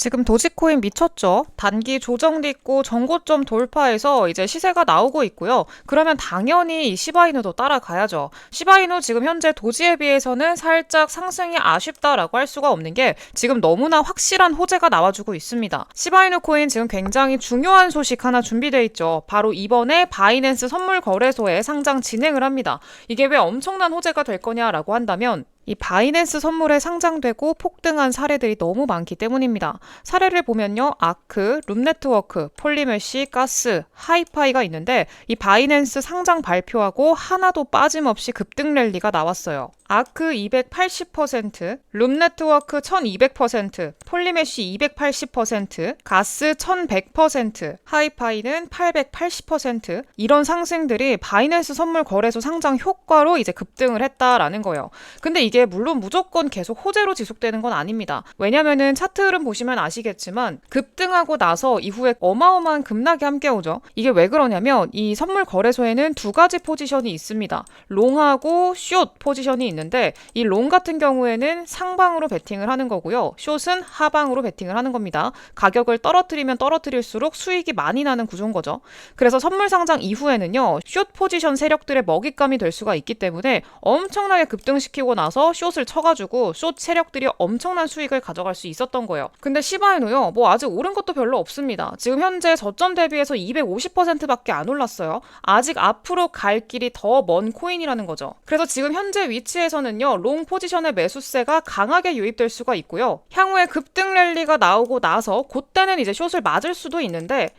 지금 도지코인 미쳤죠? 단기 조정 딛고 전고점 돌파해서 이제 시세가 나오고 있고요. 그러면 당연히 이 시바이누도 따라가야죠. 시바이누 지금 현재 도지에 비해서는 살짝 상승이 아쉽다라고 할 수가 없는 게 지금 너무나 확실한 호재가 나와주고 있습니다. 시바이누 코인 지금 굉장히 중요한 소식 하나 준비되어 있죠. 바로 이번에 바이낸스 선물 거래소에 상장 진행을 합니다. 이게 왜 엄청난 호재가 될 거냐라고 한다면 이 바이낸스 선물에 상장되고 폭등한 사례들이 너무 많기 때문입니다. 사례를 보면요. 아크, 룸네트워크, 폴리메시, 가스, 하이파이가 있는데 이 바이낸스 상장 발표하고 하나도 빠짐없이 급등 랠리가 나왔어요. 아크 280%, 룸네트워크 1200%, 폴리메시 280%, 가스 1100%, 하이파이는 880% 이런 상승들이 바이낸스 선물 거래소 상장 효과로 이제 급등을 했다라는 거예요. 근데 이게 물론 무조건 계속 호재로 지속되는 건 아닙니다. 왜냐면은 차트 흐름 보시면 아시겠지만 급등하고 나서 이후에 어마어마한 급락이 함께 오죠. 이게 왜 그러냐면 이 선물 거래소에는 두 가지 포지션이 있습니다. 롱하고 숏 포지션이 있는데 이 롱 같은 경우에는 상방으로 베팅을 하는 거고요. 숏은 하방으로 베팅을 하는 겁니다. 가격을 떨어뜨리면 떨어뜨릴수록 수익이 많이 나는 구조인 거죠. 그래서 선물 상장 이후에는요. 숏 포지션 세력들의 먹잇감이 될 수가 있기 때문에 엄청나게 급등시키고 나서 숏을 쳐가지고 숏 세력들이 엄청난 수익을 가져갈 수 있었던 거예요. 근데 시바이노요. 뭐 아직 오른 것도 별로 없습니다. 지금 현재 저점 대비해서 250%밖에 안 올랐어요. 아직 앞으로 갈 길이 더 먼 코인이라는 거죠. 그래서 지금 현재 위치에서는요. 롱 포지션의 매수세가 강하게 유입될 수가 있고요. 향후에 급등 랠리가 나오고 나서 그때는 이제 숏을 맞을 수도 있는데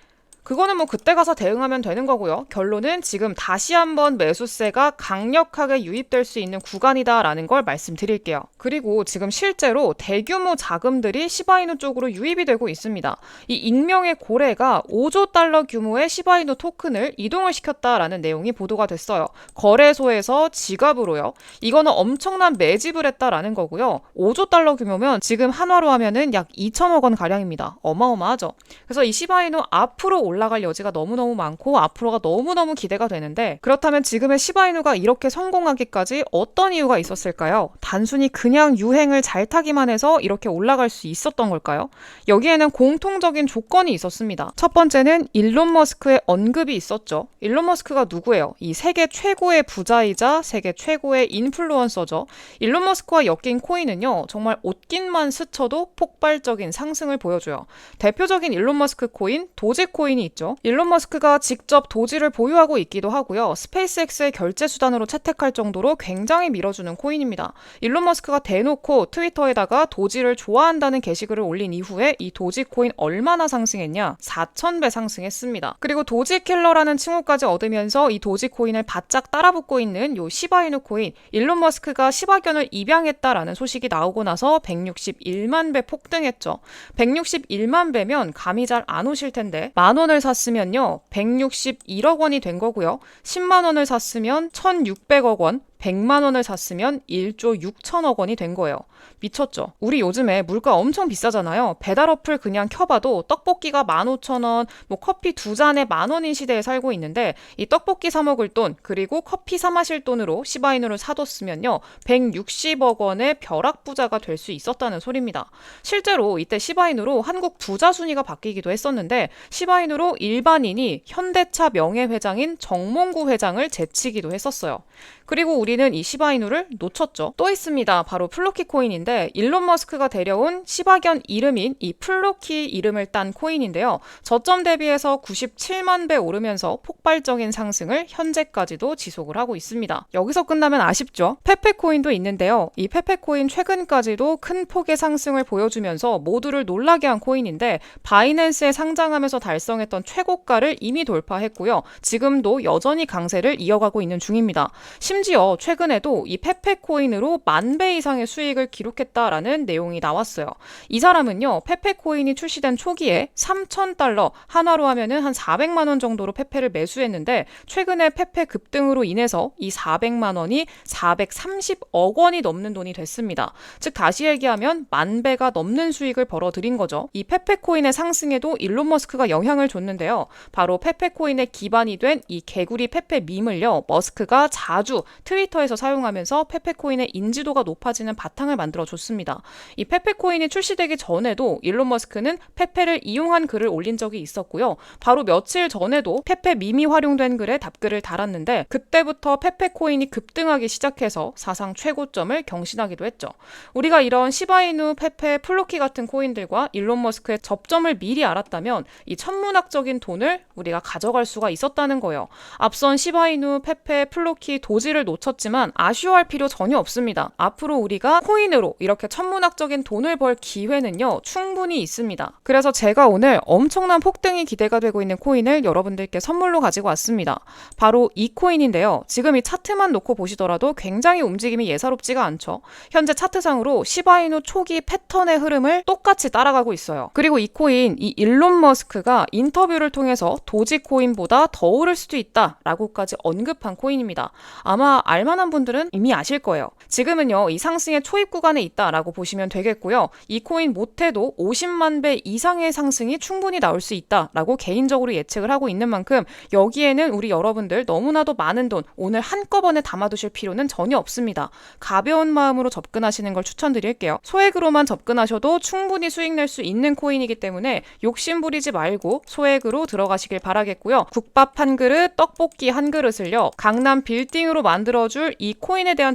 그거는 뭐 그때 가서 대응하면 되는 거고요. 결론은 지금 다시 한번 매수세가 강력하게 유입될 수 있는 구간이다라는 걸 말씀드릴게요. 그리고 지금 실제로 대규모 자금들이 시바이누 쪽으로 유입이 되고 있습니다. 이 익명의 고래가 5조 달러 규모의 시바이누 토큰을 이동을 시켰다라는 내용이 보도가 됐어요. 거래소에서 지갑으로요. 이거는 엄청난 매집을 했다라는 거고요. 5조 달러 규모면 지금 한화로 하면은 약 2천억 원 가량입니다. 어마어마하죠. 그래서 이 시바이누 앞으로 올라갈 여지가 너무너무 많고 앞으로가 너무너무 기대가 되는데 그렇다면 지금의 시바이누가 이렇게 성공하기까지 어떤 이유가 있었을까요? 단순히 그냥 유행을 잘 타기만 해서 이렇게 올라갈 수 있었던 걸까요? 여기에는 공통적인 조건이 있었습니다. 첫 번째는 일론 머스크의 언급이 있었죠. 일론 머스크가 누구예요? 이 세계 최고의 부자이자 세계 최고의 인플루언서죠. 일론 머스크와 엮인 코인은요, 정말 옷깃만 스쳐도 폭발적인 상승을 보여줘요. 대표적인 일론 머스크 코인, 도지코인 이 있죠. 일론 머스크가 직접 도지를 보유하고 있기도 하고요. 스페이스X의 결제 수단으로 채택할 정도로 굉장히 밀어주는 코인입니다. 일론 머스크가 대놓고 트위터에다가 도지를 좋아한다는 게시글을 올린 이후에 이 도지 코인 얼마나 상승했냐? 4,000배 상승했습니다. 그리고 도지 킬러라는 칭호까지 얻으면서 이 도지 코인을 바짝 따라붙고 있는 요 시바이누 코인, 일론 머스크가 시바견을 입양했다라는 소식이 나오고 나서 161만 배 폭등했죠. 161만 배면 감이 잘 안 오실 텐데 만 원을 샀으면요 161억 원이 된 거고요. 10만 원을 샀으면 1,600억 원, 100만 원을 샀으면 1조 6천억 원이 된 거예요. 미쳤죠? 우리 요즘에 물가 엄청 비싸잖아요. 배달 어플 그냥 켜봐도 떡볶이가 15,000원, 뭐 커피 두 잔에 만 원인 시대에 살고 있는데 이 떡볶이 사 먹을 돈 그리고 커피 사 마실 돈으로 시바이누를 사뒀으면요 160억 원의 벼락 부자가 될 수 있었다는 소리입니다. 실제로 이때 시바이누로 한국 부자 순위가 바뀌기도 했었는데 시바이누로 일반인이 현대차 명예회장인 정몽구 회장을 제치기도 했었어요. 그리고 우리 는 이 시바이누를 놓쳤죠. 또 있습니다. 바로 플로키 코인인데 일론 머스크가 데려온 시바견 이름인 이 플로키 이름을 딴 코인인데요. 저점 대비해서 97만 배 오르면서 폭발적인 상승을 현재까지도 지속을 하고 있습니다. 여기서 끝나면 아쉽죠. 페페 코인도 있는데요. 이 페페 코인 최근까지도 큰 폭의 상승을 보여주면서 모두를 놀라게 한 코인인데 바이낸스에 상장하면서 달성했던 최고가를 이미 돌파했고요. 지금도 여전히 강세를 이어가고 있는 중입니다. 심지어 최근에도 이 페페 코인으로 만 배 이상의 수익을 기록했다라는 내용이 나왔어요. 이 사람은요, 페페 코인이 출시된 초기에 3,000달러, 한화로 하면은 한 400만 원 정도로 페페를 매수했는데 최근에 페페 급등으로 인해서 이 400만 원이 430억 원이 넘는 돈이 됐습니다. 즉 다시 얘기하면 만 배가 넘는 수익을 벌어들인 거죠. 이 페페 코인의 상승에도 일론 머스크가 영향을 줬는데요. 바로 페페 코인의 기반이 된 이 개구리 페페 밈을요, 머스크가 자주 트위터 트위터에서 사용하면서 페페코인의 인지도가 높아지는 바탕을 만들어 줬습니다. 이 페페코인이 출시되기 전에도 일론 머스크는 페페를 이용한 글을 올린 적이 있었고요. 바로 며칠 전에도 페페 밈이 활용된 글에 답글을 달았는데 그때부터 페페코인이 급등하기 시작해서 사상 최고점을 경신하기도 했죠. 우리가 이런 시바이누, 페페, 플로키 같은 코인들과 일론 머스크의 접점을 미리 알았다면 이 천문학적인 돈을 우리가 가져갈 수가 있었다는 거예요. 앞선 시바이누, 페페, 플로키, 도지를 놓쳤 지만 아쉬워할 필요 전혀 없습니다. 앞으로 우리가 코인으로 이렇게 천문학적인 돈을 벌 기회는요, 충분히 있습니다. 그래서 제가 오늘 엄청난 폭등이 기대가 되고 있는 코인을 여러분들께 선물로 가지고 왔습니다. 바로 이 코인인데요. 지금 이 차트만 놓고 보시더라도 굉장히 움직임이 예사롭지가 않죠. 현재 차트상으로 시바이누 초기 패턴의 흐름을 똑같이 따라가고 있어요. 그리고 이 코인, 이 일론 머스크가 인터뷰를 통해서 도지코인보다 더 오를 수도 있다라고까지 언급한 코인입니다. 아마 알 만한 분들은 이미 아실 거예요. 지금은요, 이 상승의 초입 구간에 있다라고 보시면 되겠고요. 이 코인 못해도 50만 배 이상의 상승이 충분히 나올 수 있다라고 개인적으로 예측을 하고 있는 만큼 여기에는 우리 여러분들 너무나도 많은 돈 오늘 한꺼번에 담아두실 필요는 전혀 없습니다. 가벼운 마음으로 접근하시는 걸 추천드릴게요. 소액으로만 접근하셔도 충분히 수익 낼 수 있는 코인이기 때문에 욕심 부리지 말고 소액으로 들어가시길 바라겠고요. 국밥 한 그릇, 떡볶이 한 그릇을요. 강남 빌딩으로 만들어 줄 이 코인에 대한